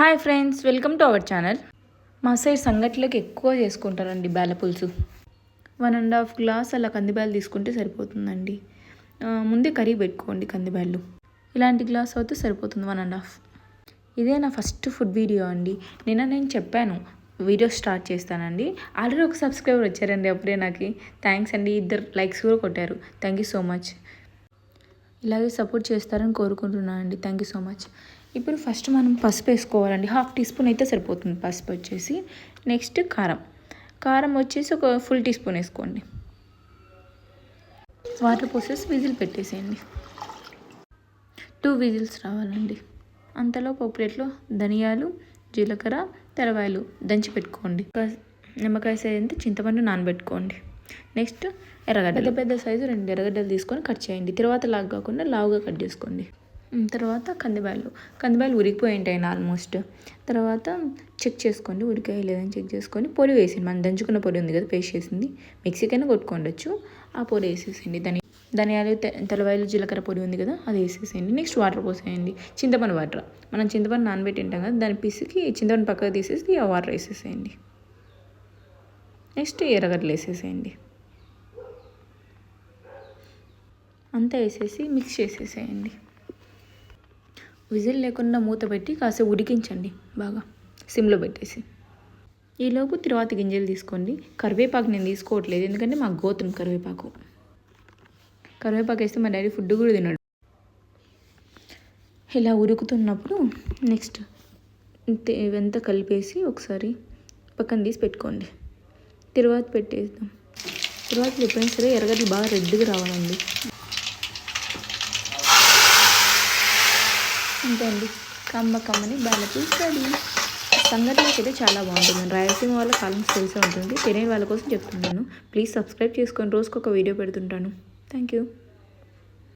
Hi friends welcome to our channel. మా side సంగట్లకు ఎక్కువ చేసుకుంటారండి బేల పులుసు. వన్ అండ్ హాఫ్ గ్లాస్ అలా కందిబ్యాలు తీసుకుంటే సరిపోతుందండి. ముందే కర్రీ పెట్టుకోండి కందిబ్యాళ్ళు ఇలాంటి గ్లాస్ అయితే సరిపోతుంది వన్ అండ్ హాఫ్. ఇదే నా ఫస్ట్ ఫుడ్ వీడియో అండి. నిన్న నేను చెప్పాను వీడియో స్టార్ట్ చేస్తానండి. ఆల్రెడీ ఒక సబ్స్క్రైబర్ వచ్చారండి అప్పుడే నాకు. థ్యాంక్స్ అండి. ఇద్దరు లైక్స్ కూడా కొట్టారు. Thank you so much. ఇలాగే సపోర్ట్ చేస్తారని కోరుకుంటున్నాను అండి. థ్యాంక్ యూ సో మచ్ ఇప్పుడు ఫస్ట్ మనం పసుపు వేసుకోవాలండి. హాఫ్ టీ స్పూన్ అయితే సరిపోతుంది పసుపు వచ్చేసి. నెక్స్ట్ కారం. కారం వచ్చేసి ఒక ఫుల్ టీ స్పూన్ వేసుకోండి. వాటర్ పోసేసి విజిల్ పెట్టేసేయండి. టూ విజిల్స్ రావాలండి. అంతలో ఒక ప్లేట్లో ధనియాలు జీలకర్ర తెలవాయలు దంచి పెట్టుకోండి. నిమ్మకాయ సైజ్ చింతపండు నానబెట్టుకోండి. నెక్స్ట్ ఎర్రగడ్డ పెద్ద పెద్ద సైజు రెండు ఎర్రగడ్డలు తీసుకొని కట్ చేయండి. తర్వాత లాగ్ కాకుండా లావుగా కట్ చేసుకోండి. తర్వాత కందిబ్యాలు. కందిబ్యాలు ఉడికిపోయి ఉంటాయి ఆల్మోస్ట్. తర్వాత చెక్ చేసుకోండి ఉడికాయ లేదని చెక్ చేసుకొని పొడి వేసింది మనం దంచుకున్న పొడి ఉంది కదా పేస్ట్ చేసింది. మిక్సీకైనా కొట్టుకోండొచ్చు. ఆ పొడి వేసేసేయండి. దాని ధనియాలు తెల్లవాయలు జీలకర్ర పొడి ఉంది కదా అది వేసేసేయండి. నెక్స్ట్ వాటర్ పోసేయండి. చింతపండు వాటర్. మనం చింతపండు నానబెట్టి ఉంటాం కదా దాని పిసికి చింతపండు పక్కకు తీసేసి ఆ వాటర్ వేసేసేయండి. నెక్స్ట్ ఎర్రగడ్డలు వేసేసేయండి అంతా వేసేసి మిక్స్ చేసేసేయండి. విజిల్ లేకుండా మూత పెట్టి కాసేపు ఉడికించండి బాగా సిమ్లో పెట్టేసి. ఈలోపు తర్వాత గింజలు తీసుకోండి. కరివేపాకు నేను తీసుకోవట్లేదు ఎందుకంటే మాకు గోతం కరివేపాకు. కరివేపాకు వేస్తే మా డాడీ ఫుడ్ కూడా తినడు. ఇలా ఉరుకుతున్నప్పుడు నెక్స్ట్ ఇవంతా కలిపేసి ఒకసారి పక్కన తీసి పెట్టుకోండి. తిరువాత పెట్టేద్దాం. తర్వాత ఎప్పుడైనా సరే ఎర్రగడ్డలు బాగా రెడ్గా రావాలండి. అంతే అండి కమ్మ కమ్మని బాలపూల్ రెడీ. సంగతిలోకి అయితే చాలా బాగుంటుంది రాయలసీమ వాళ్ళ కాలం తెలిసే ఉంటుంది. తెలియని వాళ్ళ కోసం చెప్తున్నాను. ప్లీజ్ సబ్స్క్రైబ్ చేసుకొని రోజుకొక వీడియో పెడుతుంటాను. Thank you.